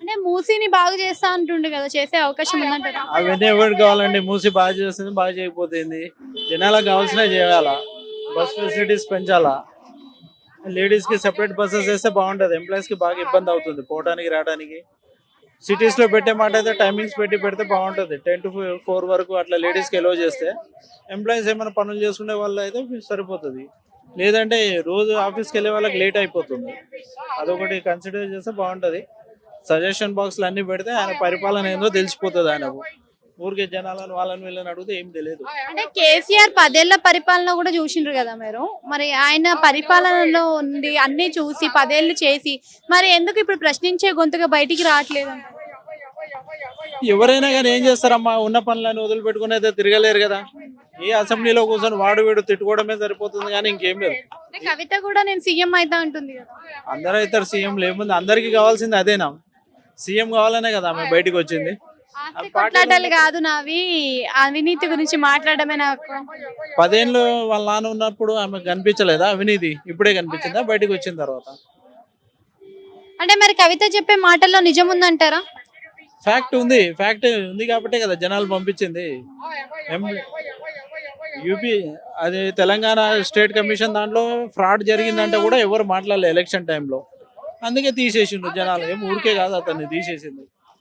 అంటే మూసీని బాగు చేస్తా అంటుండే కదా చేసే అవకాశం ఉందంటారా? అవన్నీ ఎవరికి కావాలండి? మూసి బాగా చేస్తుంది బాగా చేయకపోతుంది జనాలకు కావాల్సినవి చేయాలా? బస్ ఫెసిలిటీస్ పెంచాలా? లేడీస్కి సెపరేట్ బస్సెస్ వేస్తే బాగుంటది. ఎంప్లాయీస్కి బాగా ఇబ్బంది అవుతుంది పోవడానికి రావడానికి సిటీస్లో పెట్టే మాట అయితే టైమింగ్స్ పెట్టి పెడితే బాగుంటది. టెన్ టు ఫోర్ వరకు అట్లా లేడీస్కి ఎలో చేస్తే. ఎంప్లాయీస్ ఏమైనా పనులు చేసుకునే వాళ్ళు అయితే సరిపోతుంది. లేదంటే రోజు ఆఫీస్కి వెళ్ళే వాళ్ళకి లేట్ అయిపోతుంది. అదొకటి కన్సిడర్ చేస్తే బాగుంటది. సజెషన్ బాక్స్లు అన్ని పెడితే ఆయన పరిపాలన ఏందో తెలిసిపోతుంది ఆయనకు. ఊరికే జనాలను వాళ్ళని వీళ్ళని అడిగితే ఏం తెలియదు. అంటే కేసీఆర్ పదేళ్ళ పరిపాలన కూడా చూసిండ్రు కదా మీరు? మరి ఆయన పరిపాలనలో ఉండి అన్ని చూసి పదేళ్ళు చేసి మరి ఎందుకు ఇప్పుడు ప్రశ్నించే గొంతుగా బయటికి రావట్లేదు ఎవరైనా కానీ ఏం చేస్తారమ్మా? ఉన్న పనులను వదిలిపెట్టుకుని అయితే తిరగలేరు కదా. ఈ అసెంబ్లీలో కూర్చొని వాడు వీడు తిట్టుకోవడమే సరిపోతుంది కానీ ఇంకేం లేదు. కవిత కూడా నేను సీఎం అయితే అంటుంది కదా. అందరూ అవుతారు సీఎం లేముంది. అందరికి కావాల్సింది అదేనా? సీఎం కావాలనే కదా ఆమె బయటికి వచ్చింది. కొట్లాటలు కాదు నావి. అవినీతి గురించి మాట్లాడమే నాకు. పదేళ్ళు వాళ్ళ నాన్న ఉన్నప్పుడు ఆమె కనిపించలేదా అవినీతి? ఇప్పుడే కనిపించిందా? బయటికి వచ్చిన తర్వాత. అంటే మరి కవిత చెప్పే మాటల్లో నిజం ఉందంటారా? ఫ్యాక్ట్ ఉంది. ఫ్యాక్ట్ ఉంది కాబట్టే కదా జనాలు పంపించింది. యూపీ అది తెలంగాణ స్టేట్ కమిషన్ దాంట్లో ఫ్రాడ్ జరిగిందంటే కూడా ఎవరు మాట్లాడలే ఎలక్షన్ టైంలో. అందుకే తీసేసిండ్రు జనాలు. ఏం ఊరికే కాదు అతన్ని తీసేసింది.